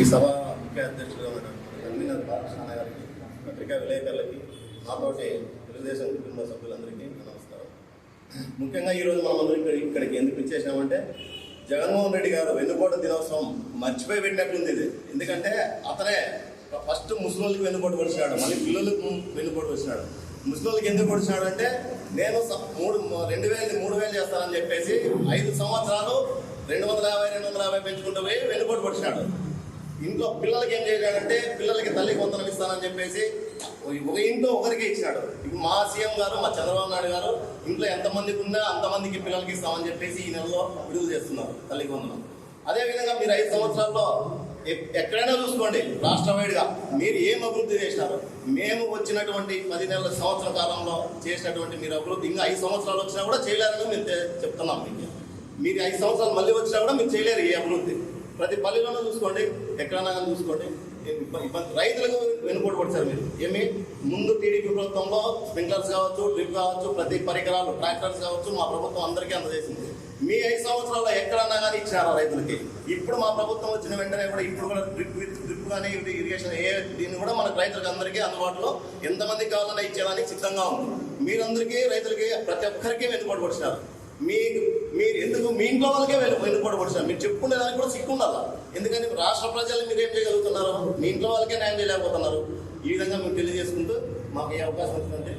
ఈ సభ ముఖ్య అధ్యక్షుడు ఉన్న కన్వీనర్ బాలకృష్ణ గారికి పత్రికా విలేకరులకి నాతోటి తెలుగుదేశం కుటుంబ సభ్యులందరికీ నమస్కారం. ముఖ్యంగా ఈరోజు మనం ఇక్కడ ఇక్కడికి ఎందుకు ఇచ్చేసామంటే జగన్మోహన్ రెడ్డి గారు వెన్నుపోటు దినోత్సవం మర్చిపోయి పెట్టినట్లుంది ఇది. ఎందుకంటే అతనే ఫస్ట్ ముస్లింలకు వెన్నుపోటు వచ్చినాడు మళ్ళీ పిల్లలకు వెన్నుపోటు వచ్చినాడు ముస్లింలకు ఎందుకు వచ్చినాడు అంటే నేను మూడు రెండు వేలు మూడు వేలు చేస్తానని చెప్పేసి ఐదు సంవత్సరాలు రెండు వందల యాభై రెండు వందల యాభై పెంచుకుంటూ పోయి వెన్నుపోటు పడిచినాడు ఇంట్లో పిల్లలకి ఏం చేశాడంటే పిల్లలకి తల్లి కొంతనం ఇస్తానని చెప్పేసి ఒక ఇంట్లో ఒకరికి ఇచ్చినాడు. ఇప్పుడు మా సీఎం గారు మా చంద్రబాబు నాయుడు గారు ఇంట్లో ఎంతమందికి ఉన్నా అంతమందికి పిల్లలకి ఇస్తామని చెప్పేసి ఈ నెలలో విడుదల చేస్తున్నారు తల్లి కొందనం అదేవిధంగా మీరు ఐదు సంవత్సరాల్లో ఎక్కడైనా చూసుకోండి రాష్ట్ర వైడ్గా మీరు ఏం అభివృద్ధి చేసినారు? మేము వచ్చినటువంటి పది నెలల సంవత్సర కాలంలో చేసినటువంటి మీరు అభివృద్ధి ఇంకా ఐదు సంవత్సరాలు వచ్చినా కూడా చేయలేరని మేము చెప్తున్నాం మీకు. మీరు ఐదు సంవత్సరాలు మళ్ళీ వచ్చినా కూడా మీరు చేయలేరు ఏ అభివృద్ధి. ప్రతి పల్లెలోనూ చూసుకోండి ఎక్కడైనా కానీ చూసుకోండి. రైతులకు వెనుకోటి పడిచారు మీరు. ఏమి? ముందు టీడీపీ ప్రభుత్వంలో స్ప్రింక్లర్స్ కావచ్చు డ్రిప్ కావచ్చు ప్రతి పరికరాలు ట్రాక్టర్స్ కావచ్చు మా ప్రభుత్వం అందరికీ అందజేసింది. మీ ఐదు సంవత్సరాల్లో ఎక్కడన్నా కానీ ఇచ్చారా రైతులకి? ఇప్పుడు మా ప్రభుత్వం వచ్చిన వెంటనే కూడా ఇప్పుడు కూడా డ్రిప్ డ్రిప్ కానీ ఇరిగేషన్ ఏ దీన్ని కూడా మనకు రైతులకు అందరికీ అందుబాటులో ఎంతమంది కావాలన్నా ఇచ్చేదానికి సిద్ధంగా ఉంది. మీరందరికీ రైతులకి ప్రతి ఒక్కరికి వెనుకోటి పడిచినారు మీకు మీరు ఎందుకు మీ ఇంట్లో వాళ్ళకే వెళ్ళి వెనుకోటి మీరు చెప్పుకునే దానికి కూడా సిక్కు ఉండాలా ఎందుకంటే రాష్ట్ర ప్రజలు మీరు ఏం చేయగలుగుతున్నారు? మీ ఇంట్లో వాళ్ళకే న్యాయం చేయలేకపోతున్నారు. ఈ విధంగా మేము తెలియజేసుకుంటూ మాకు ఏ అవకాశం వచ్చిందంటే